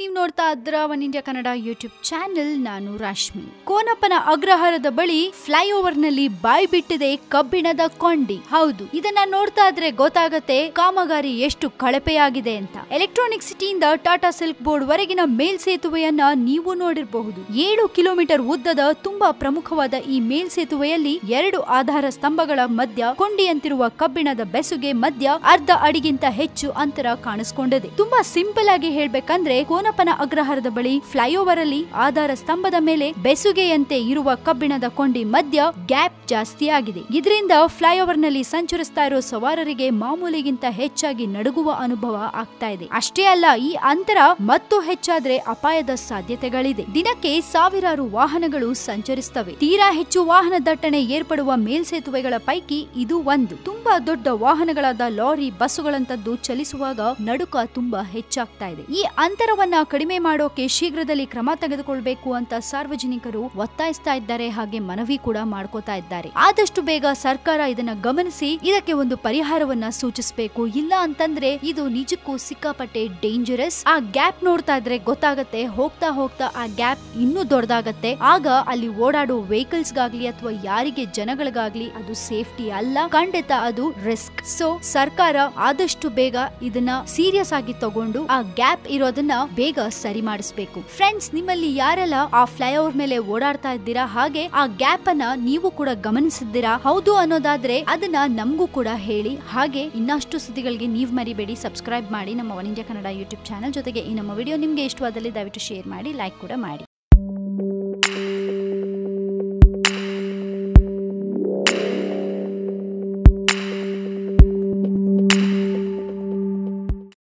ನೀವು ನೋಡ್ತಾ ಇದ್ರ one India Kannada YouTube channel, ನಾನು ರಾಶ್ಮಿ. ಕೋನಪ್ಪನ ಅಗ್ರಹಾರದ ಬಳಿ ಫ್ಲೈಓವರ್ನಲ್ಲಿ ಬಾಯ್ ಬಿಟ್ಟಿದೆ ಕಬ್ಬಿಣದ ಕೊಂಡಿ. ಹೌದು, ಇದನ್ನ ನೋಡ್ತಾ ಇದ್ರೆ ಗೊತ್ತಾಗತ್ತೆ ಕಾಮಗಾರಿ ಎಷ್ಟು ಕಳಪೆಯಾಗಿದೆ ಅಂತ. ಎಲೆಕ್ಟ್ರಾನಿಕ್ ಸಿಟಿಯಿಂದ ಟಾಟಾ ಸಿಲ್ಕ್ ಬೋರ್ಡ್ ವರೆಗಿನ ಮೇಲ್ಸೇತುವೆಯನ್ನ ನೀವು ನೋಡಿರಬಹುದು. ಏಳು ಕಿಲೋಮೀಟರ್ ಉದ್ದದ ತುಂಬಾ ಪ್ರಮುಖವಾದ ಈ ಮೇಲ್ಸೇತುವೆಯಲ್ಲಿ ಎರಡು ಆಧಾರ ಸ್ತಂಭಗಳ ಮಧ್ಯ ಕೊಂಡಿಯಂತಿರುವ ಕಬ್ಬಿಣದ ಬೆಸುಗೆ ಮಧ್ಯ ಅರ್ಧ ಅಡಿಗಿಂತ ಹೆಚ್ಚು ಅಂತರ ಕಾಣಿಸ್ಕೊಂಡಿದೆ. ತುಂಬಾ ಸಿಂಪಲ್ ಆಗಿ ಹೇಳ್ಬೇಕಂದ್ರೆ ಕೋನಪ್ಪನ ಅಗ್ರಹಾರದ ಬಳಿ ಫ್ಲೈಓವರ್ ಅಲ್ಲಿ ಆಧಾರ ಸ್ತಂಭದ ಮೇಲೆ ಬೆಸುಗೆಯಂತೆ ಇರುವ ಕಬ್ಬಿಣದ ಕೊಂಡಿ ಮಧ್ಯ ಗ್ಯಾಪ್ ಜಾಸ್ತಿ ಆಗಿದೆ ಇದರಿಂದ ಫ್ಲೈಓವರ್ನಲ್ಲಿ ಸಂಚರಿಸ್ತಾ ಇರೋ ಸವಾರರಿಗೆ ಮಾಮೂಲಿಗಿಂತ ಹೆಚ್ಚಾಗಿ ನಡುಗುವ ಅನುಭವ ಆಗ್ತಾ ಇದೆ. ಅಷ್ಟೇ ಅಲ್ಲ, ಈ ಅಂತರ ಮತ್ತು ಹೆಚ್ಚಾದ್ರೆ ಅಪಾಯದ ಸಾಧ್ಯತೆಗಳಿದೆ. ದಿನಕ್ಕೆ ಸಾವಿರಾರು ವಾಹನಗಳು ಸಂಚರಿಸ್ತವೆ. ತೀರಾ ಹೆಚ್ಚು ವಾಹನ ದಟ್ಟಣೆ ಏರ್ಪಡುವ ಮೇಲ್ಸೇತುವೆಗಳ ಪೈಕಿ ಇದು ಒಂದು. ತುಂಬಾ ದೊಡ್ಡ ವಾಹನಗಳಾದ ಲಾರಿ, ಬಸ್ಸುಗಳಂತದ್ದು ಚಲಿಸುವಾಗ ನಡುಕ ತುಂಬಾ ಹೆಚ್ಚಾಗ್ತಾ ಇದೆ. ಈ ಅಂತರವನ್ನ ಕಡಿಮೆ ಮಾಡೋಕೆ ಶೀಘ್ರದಲ್ಲಿ ಕ್ರಮ ತೆಗೆದುಕೊಳ್ಬೇಕು ಅಂತ ಸಾರ್ವಜನಿಕರು ಒತ್ತಾಯಿಸ್ತಾ ಇದ್ದಾರೆ ಹಾಗೆ ಮನವಿ ಕೂಡ ಮಾಡ್ಕೋತಾ ಇದ್ದಾರೆ. ಆದಷ್ಟು ಬೇಗ ಸರ್ಕಾರ ಇದನ್ನ ಗಮನಿಸಿ ಇದಕ್ಕೆ ಒಂದು ಪರಿಹಾರವನ್ನ ಸೂಚಿಸಬೇಕು. ಇಲ್ಲ ಅಂತಂದ್ರೆ ಇದು ನಿಜಕ್ಕೂ ಸಿಕ್ಕಾಪಟ್ಟೆ ಡೇಂಜರಸ್ ಆ ಗ್ಯಾಪ್ ನೋಡ್ತಾ ಇದ್ರೆ ಗೊತ್ತಾಗತ್ತೆ, ಹೋಗ್ತಾ ಹೋಗ್ತಾ ಆ ಗ್ಯಾಪ್ ಇನ್ನೂ ದೊಡ್ಡದಾಗತ್ತೆ ಆಗ ಅಲ್ಲಿ ಓಡಾಡೋ ವೆಹಿಕಲ್ಸ್ ಗಾಗ್ಲಿ ಅಥವಾ ಯಾರಿಗೆ ಜನಗಳಿಗಾಗ್ಲಿ ಅದು ಸೇಫ್ಟಿ ಅಲ್ಲ, ಖಂಡಿತ ಅದು ರಿಸ್ಕ್ ಸೊ ಸರ್ಕಾರ ಆದಷ್ಟು ಬೇಗ ಇದನ್ನ ಸೀರಿಯಸ್ ಆಗಿ ತಗೊಂಡು ಆ ಗ್ಯಾಪ್ ಇರೋದನ್ನ ಬೇಗ ಸರಿ ಮಾಡಿಸ್ಬೇಕು. ಫ್ರೆಂಡ್ಸ್ ನಿಮ್ಮಲ್ಲಿ ಯಾರೆಲ್ಲ ಆ ಫ್ಲೈಓವರ್ ಮೇಲೆ ಓಡಾಡ್ತಾ ಇದ್ದೀರಾ? ಹಾಗೆ ಆ ಗ್ಯಾಪ್ ಅನ್ನ ನೀವು ಕೂಡ ಗಮನಿಸಿದ್ದೀರಾ? ಹೌದು ಅನ್ನೋದಾದ್ರೆ ಅದನ್ನ ನಮಗೂ ಕೂಡ ಹೇಳಿ. ಹಾಗೆ ಇನ್ನಷ್ಟು ಸುದ್ದಿಗಳಿಗೆ ನೀವು ಮರಿಬೇಡಿ. ಸಬ್ಸ್ಕ್ರೈಬ್ ಮಾಡಿ ನಮ್ಮ one India Kannada YouTube channel ಜೊತೆಗೆ ಈ ನಮ್ಮ ವಿಡಿಯೋ ನಿಮ್ಗೆ ಇಷ್ಟವಾದಲ್ಲಿ ದಯವಿಟ್ಟು ಶೇರ್ ಮಾಡಿ ಲೈಕ್ ಕೂಡ ಮಾಡಿ.